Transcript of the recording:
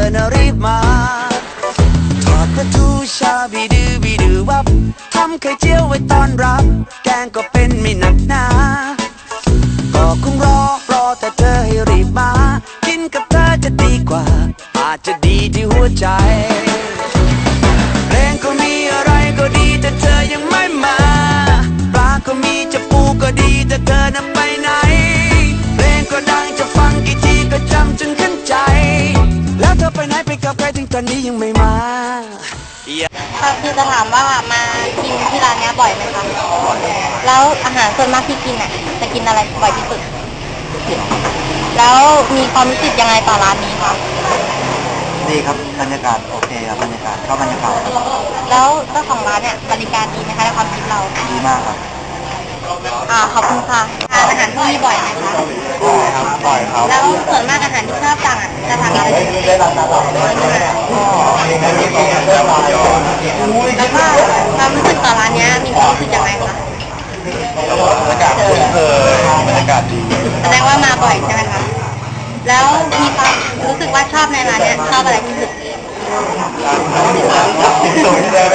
อนะรีบมาถอดประตูชาบีดือบีดือวับทำไข่เจียวไว้ตอนรับ แกงก็เป็นไม่หนักหนาก็คงรอรอแต่เธอให้รีบมา กินกับเธอจะดีกว่า อาจจะดีที่หัวใจ กับใครถึงตอนนี้ยังไม่มาค่ะคือจะถามว่ามากินที่ร้านเนี้ยบ่อยไหมคะแล้วอาหารส่วนมากที่กินอะจะกินอะไรบ่อยที่สุด แล้วมีความรู้สึกยังไงต่อร้านนี้คะดีครับบรรยากาศโอเคครับบรรยากาศเข้าบรรยากาศครับแล้วเจ้าของร้านเนี่ยบริการดีไหมคะในความคิดเราดีมากครับอ่าขอบคุณค่ะทานอาหารที่นี่บ่อยไหมคะ ได้หลับตาหลับได้ไหมแล้วก็ความรู้สึกต่อร้านเนี้ยมีความรู้สึกยังไงคะบรรยากาศคุ้นเคยบรรยากาศดีแสดงว่ามาบ่อยใช่ไหมคะ แล้วมีความรู้สึกว่าชอบในร้านเนี้ยชอบอะไรที่สุด ร้านน้ำตุ๋นตุ๋นเลย